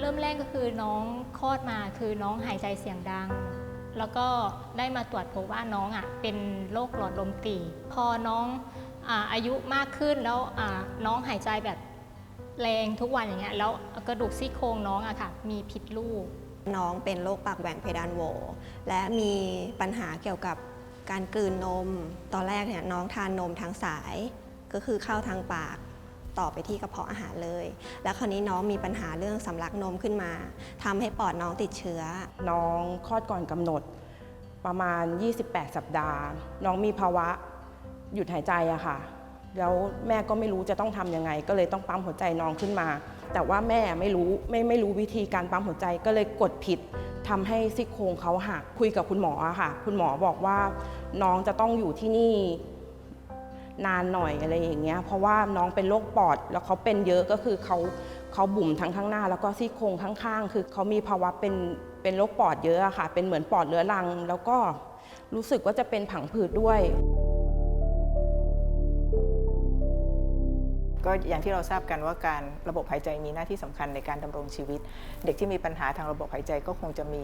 เริ่มแรกก็คือน้องคลอดมาคือน้องหายใจเสียงดัง แล้วก็ได้มาตรวจพบว่าน้องอะเป็นโรคหลอดลมตีบพอน้องอาอายุมากขึ้นแล้วน้องหายใจแบบแรงทุกวันอย่างเงี้ยแล้วกระดูกซี่โครงน้องอะค่ะ มีผิดรูปน้องเป็นโรคปากแหว่งเพดานโหวและมีปัญหาเกี่ยวกับการกลืนนม ตอนแรกเนี่ยน้องทานนมทางสาย ก็คือเข้าทางปาก ต่อไปที่กระเพาะอาหารเลย แล้วคราวนี้น้องมีปัญหาเรื่องสำลักนมขึ้นมาทำให้ปอดน้องติดเชื้อ น้องคลอดก่อนกำหนด ประมาณ 28 สัปดาห์ น้องมีภาวะหยุดหายใจอะค่ะ แล้วแม่ก็ไม่รู้จะต้องทำยังไง ก็เลยต้องปั๊มหัวใจน้องขึ้นมา แต่ว่าแม่ไม่รู้ไม่ไม่รู้วิธีการปั๊มหัวใจก็เลยกดผิดทำให้ซี่โครงเขาหักคุยกับคุณหมออะค่ะ คุณหมอบอกว่าน้องจะต้องอยู่ที่นี่ นานหน่อยอะไรอย่างเงี้ยเพราะว่าน้องเป็นโรคปอดแล้วเขาเป็นเยอะก็คือเขาเขาบุ่มทั้งข้างหน้า แล้วก็ซี่โครงข้างๆ คือเขามีภาวะเป็นเป็นโรคปอดเยอะอะค่ะ เป็นเหมือนปอดเรื้อรัง แล้วก็รู้สึกว่าจะเป็นผังผืดด้วย ก็อย่างที่เราทราบกันว่าการระบบหายใจมีหน้าที่สำคัญในการดำรงชีวิต เด็กที่มีปัญหาทางระบบหายใจก็คงจะมี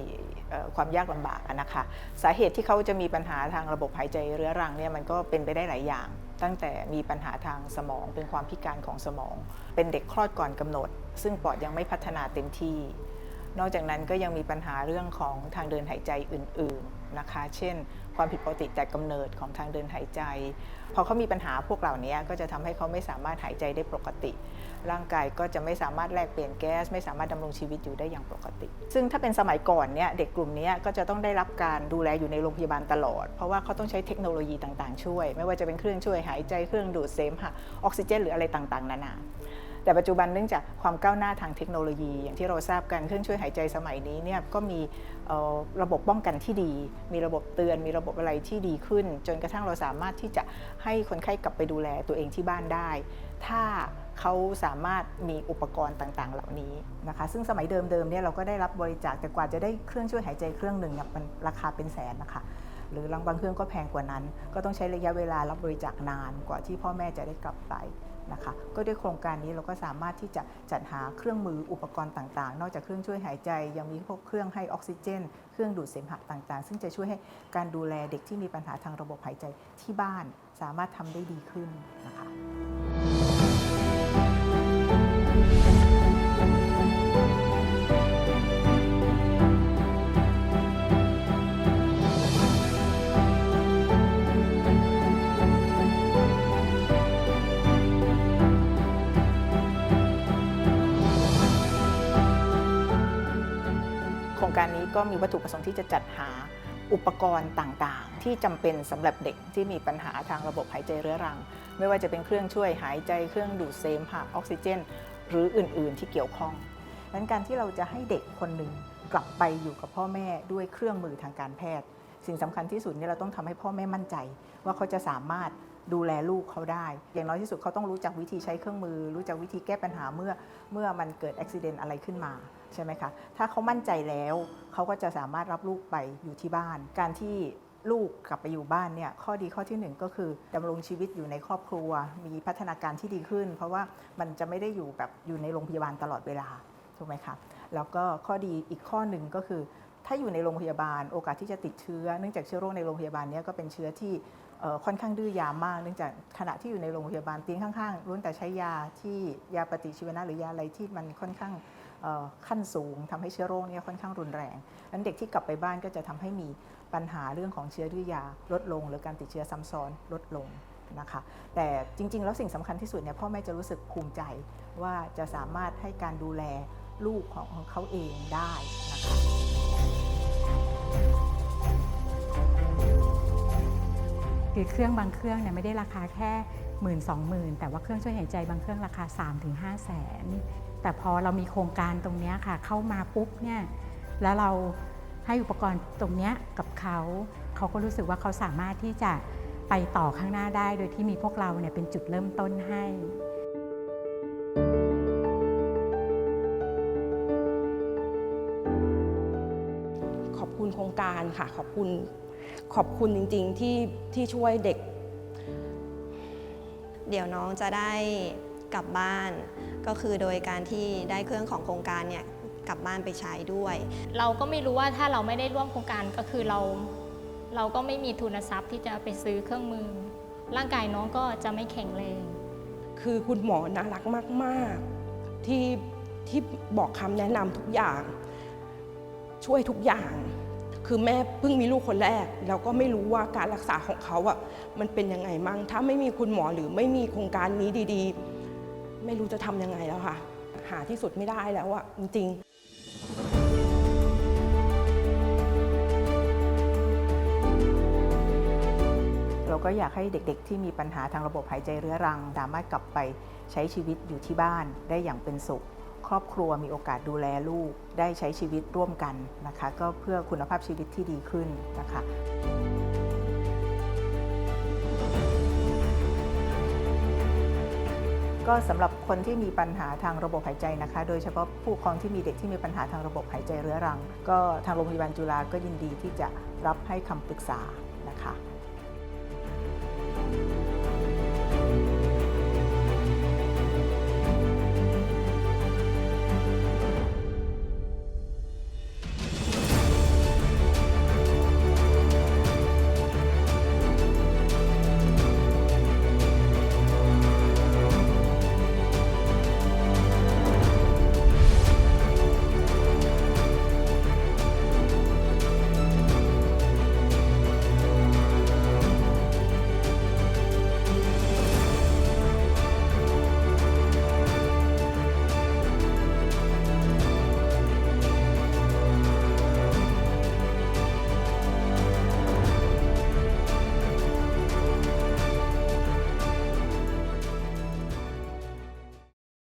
ความยากลำบากนะคะสาเหตุที่เขาจะมีปัญหาทางระบบหายใจเรื้อรังเนี่ยมันก็เป็นไปได้หลายอย่าง ตั้งแต่มีปัญหาทางสมอง เป็นความพิการของสมอง เป็นเด็กคลอดก่อนกำหนด ซึ่งปอดยังไม่พัฒนาเต็มที่ นอกจากนั้นก็ยังมีปัญหาเรื่องของทางเดินหายใจอื่นๆนะคะ เช่น ความผิดปกติแต่กำเนิดของทางเดินหายใจ พอเขามีปัญหาพวกเหล่านี้ก็จะทำให้เขาไม่สามารถหายใจได้ปกติ ร่างกายก็จะไม่สามารถแลกเปลี่ยนแก๊ส ไม่สามารถดำรงชีวิตอยู่ได้อย่างปกติ ซึ่งถ้าเป็นสมัยก่อนเนี่ยเด็กกลุ่มนี้ก็จะต้องได้รับการดูแลอยู่ในโรงพยาบาลตลอด เพราะว่าเขาต้องใช้เทคโนโลยีต่างๆช่วย ไม่ว่าจะเป็นเครื่องช่วยหายใจเครื่องดูดเสมหะออกซิเจน หรืออะไรต่างๆนานา แต่ปัจจุบันเนื่องจากความก้าวหน้าทางเทคโนโลยี อย่างที่เราทราบกันเครื่องช่วยหายใจสมัยนี้เนี่ยก็มีระบบป้องกันที่ดี มีระบบเตือน มีระบบอะไรที่ดีขึ้น จนกระทั่งเราสามารถที่จะให้คนไข้กลับไปดูแลตัวเองที่บ้านได้ ถ้าเขาสามารถมีอุปกรณ์ต่างๆ เหล่านี้นะคะ ซึ่งสมัยเดิมๆเนี่ยเราก็ได้รับบริจาคแต่กว่าจะได้เครื่องช่วยหายใจเครื่องหนึ่งเนี่ยมันราคาเป็นแสนนะคะหรือบางเครื่องก็แพงกว่านั้น ก็ต้องใช้ระยะเวลารับบริจาคนานกว่าที่พ่อแม่จะได้กลับไป นะคะก็ด้วยโครงการนี้เราก็สามารถที่จะจัดหาเครื่องมืออุปกรณ์ต่างๆ นอกจากเครื่องช่วยหายใจ ยังมีพวกเครื่องให้ออกซิเจน เครื่องดูดเสมหะต่างๆ ซึ่งจะช่วยให้การดูแลเด็กที่มีปัญหาทางระบบหายใจที่บ้านสามารถทำได้ดีขึ้นนะคะ รงการนี้ก็มีวัตถุประสงค์ที่จะจัดหาอุปกรณ์ต่างๆ ที่จำเป็นสำหรับเด็กที่มีปัญหาทางระบบหายใจเรื้อรัง ไม่ว่าจะเป็นเครื่องช่วยหายใจเครื่องดูดเสมหะออกซิเจน หรืออื่นๆที่เกี่ยวข้องดังนั้นการที่เราจะให้เด็กคนหนึ่งกลับไปอยู่กับพ่อแม่ด้วยเครื่องมือทางการแพทย์ สิ่งสำคัญที่สุดนี่เราต้องทำให้พ่อแม่มั่นใจ ว่าเขาจะสามารถดูแลลูกเขาได้ อย่างน้อยที่สุดเขาต้องรู้จักวิธีใช้เครื่องมือ รู้จักวิธีแก้ปัญหาเมื่อเมื่อมันเกิดอุบิเหตุอะไรขึ้นมา ใช่ไหมคะ ถ้าเขามั่นใจแล้วเขาก็จะสามารถรับลูกไปอยู่ที่บ้าน การที่ลูกกลับไปอยู่บ้านเนี่ยข้อดีข้อที่หนึ่งก็คือดำรงชีวิตอยู่ในครอบครัว มีพัฒนาการที่ดีขึ้น เพราะว่ามันจะไม่ได้อยู่แบบอยู่ในโรงพยาบาลตลอดเวลาถูกไหมคะแล้วก็ข้อดีอีกข้อหนึ่งก็คือ ถ้าอยู่ในโรงพยาบาลโอกาสที่จะติดเชื้อ เนื่องจากเชื้อโรคในโรงพยาบาลเนี้ก็เป็นเชื้อที่ ค่อนข้างดื้อยามาก เนื่องจากขณะที่อยู่ในโรงพยาบาลเตียงข้างๆล้วนแต่ใช้ยาที่ยาปฏิชีวนะหรือยาอะไรที่มันค่อนข้างขั้นสูงทำให้เชื้อโรคเนี่ยค่อนข้างรุนแรงนั้นเด็กที่กลับไปบ้านก็จะทำให้มีปัญหาเรื่องของเชื้อดื้อยาลดลง หรือการติดเชื้อซ้ำซ้อนลดลงนะคะแต่จริง ๆ แล้วสิ่งสำคัญที่สุดเนี่ยพ่อแม่จะรู้สึกภูมิใจว่าจะสามารถให้การดูแลลูกของเขาเองได้นะคะ คือเครื่องบางเครื่องเนี่ยไม่ได้ราคาแค่หมื่นสองหมื่นแต่ว่าเครื่องช่วยหายใจบางเครื่องราคา3-5ถึงห้าแสนแต่พอเรามีโครงการตรงนี้ค่ะ เข้ามาปุ๊บเนี่ยแล้วเราให้อุปกรณ์ตรงนี้กับเขาเขาก็รู้สึกว่าเขาสามารถที่จะไปต่อข้างหน้าได้ โดยที่มีพวกเราเนี่ยเป็นจุดเริ่มต้นให้ขอบคุณโครงการค่ะ ขอบคุณ ขอบคุณจริง ๆ ที่ที่ช่วยเด็ก เดี๋ยวน้องจะได้กลับบ้าน ก็คือโดยการที่ได้เครื่องของโครงการเนี่ยกลับบ้านไปใช้ด้วย เราก็ไม่รู้ว่าถ้าเราไม่ได้ร่วมโครงการก็คือเรา เราก็ไม่มีทุนทรัพย์ที่จะไปซื้อเครื่องมือ ร่างกายน้องก็จะไม่แข็งแรง คือคุณหมอน่ารักมากๆที่ที่บอกคำแนะนำทุกอย่าง ช่วยทุกอย่าง คือแม่เพิ่งมีลูกคนแรกแล้วก็ไม่รู้ว่าการรักษาของเขาอะมันเป็นยังไงมั่งถ้าไม่มีคุณหมอหรือไม่มีโครงการนี้ดีๆ ไม่รู้จะทำยังไงแล้วค่ะ หาที่สุดไม่ได้แล้วอะจริงๆเราก็อยากให้เด็กๆ ที่มีปัญหาทางระบบหายใจเรื้อรัง สามารถกลับไปใช้ชีวิตอยู่ที่บ้านได้อย่างเป็นสุข ครอบครัวมีโอกาสดูแลลูกได้ใช้ชีวิตร่วมกันนะคะ ก็เพื่อคุณภาพชีวิตที่ดีขึ้นนะคะก็สำหรับคนที่มีปัญหาทางระบบหายใจนะคะ โดยเฉพาะผู้ปกครองที่มีเด็กที่มีปัญหาทางระบบหายใจเรื้อรัง ก็ทางโรงพยาบาลจุฬาก็ยินดีที่จะรับให้คำปรึกษานะคะ